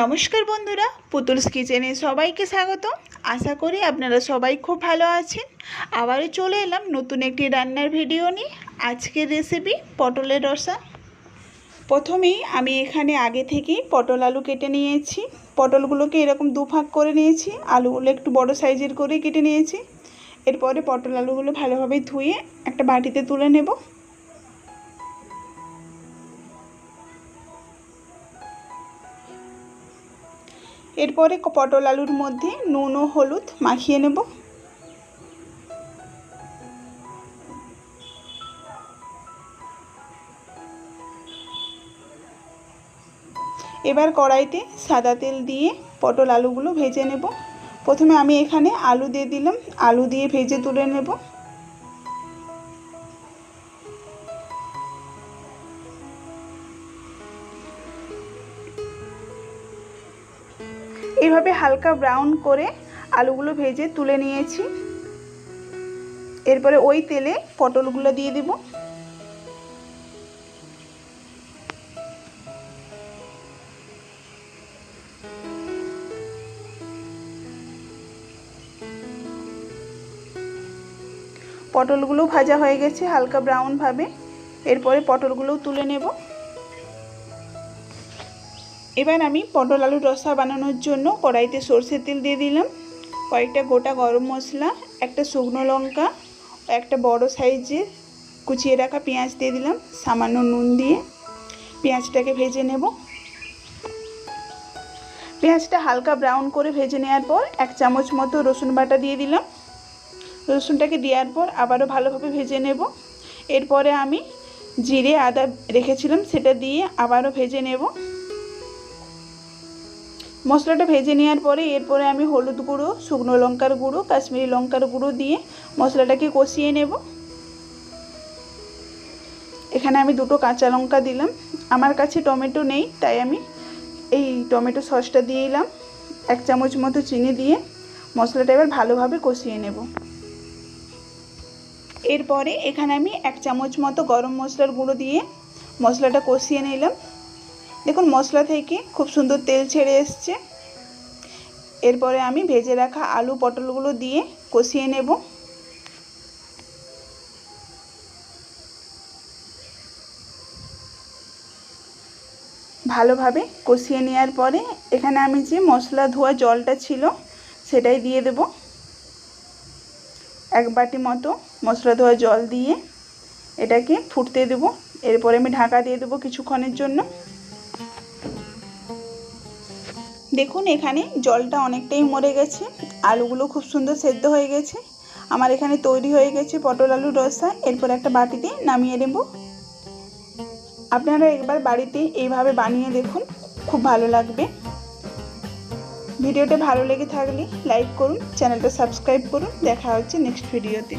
নমস্কার বন্ধুরা, পুতুলস কিচেনে সবাইকে স্বাগত আশা করি আপনারা সবাই খুব ভালো আছেন। আবারও চলে এলাম নতুন একটি রান্নার ভিডিও নিয়ে। আজকের রেসিপি পটলের রসা। প্রথমেই আমি এখানে আগে থেকেই পটল আলু কেটে নিয়েছি। পটলগুলোকে এরকম দু ভাগ করে নিয়েছি। আলুগুলো একটু বড় সাইজের করে কেটে নিয়েছি। এরপরে পটল আলুগুলো ভালোভাবে ধুয়ে একটা বাটিতে তুলে নেব। এরপরে পটল আলুর মধ্যে নুন ও হলুদ মাখিয়ে নেব। এবার কড়াইতে সাদা তেল দিয়ে পটল আলুগুলো ভেজে নেব। প্রথমে আমি এখানে আলু দিয়ে দিলাম। আলু দিয়ে ভেজে তুলে নেব। এইভাবে হালকা ব্রাউন করে আলুগুলো ভেজে তুলে নিয়েছি। এরপরে ওই তেলে পটলগুলো দিয়ে দেব। পটলগুলো ভাজা হয়ে গেছে হালকা ব্রাউনভাবে এরপরে পটলগুলোও তুলে নেব। এবার আমি পটল আলুর রসা বানানোর জন্য কড়াইতে সর্ষের তেল দিয়ে দিলাম। কয়েকটা গোটা গরম মশলা, একটা শুকনো লঙ্কা, একটা বড় সাইজের কুচিয়ে রাখা পেঁয়াজ দিয়ে দিলাম, সামান্য নুন দিয়ে। পেঁয়াজটাকে ভেজে নেব। পেঁয়াজটা হালকা ব্রাউন করে ভেজে নেওয়ার পর এক চামচ মতো রসুন বাটা দিয়ে দিলাম। রসুনটাকে দেওয়ার পর আবারও ভালোভাবে ভেজে নেব। এরপরে আমি জিরে আদা রেখেছিলাম, সেটা দিয়ে আবারও ভেজে নেব। মশলাটা ভেজে নেওয়ার পরে এরপরে আমি হলুদ গুঁড়ো, শুকনো লঙ্কার গুঁড়ো, কাশ্মীরি লঙ্কার গুঁড়ো দিয়ে মশলাটাকে কষিয়ে নেব। এখানে আমি দুটো কাঁচা লঙ্কা দিলাম। আমার কাছে টমেটো নেই, তাই আমি এই টমেটো সসটা দিয়ে দিলাম এক চামচ মতো চিনি দিয়ে মশলাটা এবার ভালোভাবে কষিয়ে নেব। এরপরে এখানে আমি এক চামচ মতো গরম মশলার গুঁড়ো দিয়ে মশলাটা কষিয়ে নিলাম। দেখুন, মশলা থেকে খুব সুন্দর তেল ছেড়ে এসছে। এরপরে আমি ভেজে রাখা আলু পটলগুলো দিয়ে কষিয়ে নেব। ভালোভাবে কষিয়ে নেওয়ার পরে এখানে আমি যে মশলা ধোয়া জলটা ছিল, সেটাই দিয়ে দেব। এক বাটি মতো মশলা ধোয়া জল দিয়ে এটাকে ফুটতে দেব। এরপরে আমি ঢাকা দিয়ে দেবো কিছুক্ষণের জন্য। দেখুন, এখানে জলটা অনেকটাই মরে গেছে। আলুগুলো খুব সুন্দর সেদ্ধ হয়ে গেছে। আমার এখানে তৈরি হয়ে গেছে পটল আলুর রসা। এরপর একটা বাটিতে নামিয়ে নেব। আপনারা একবার বাড়িতে এইভাবে বানিয়ে দেখুন, খুব ভালো লাগবে। ভিডিওটা ভালো লেগে থাকলে লাইক করুন, চ্যানেলটা সাবস্ক্রাইব করুন। দেখা হচ্ছে নেক্সট ভিডিওতে।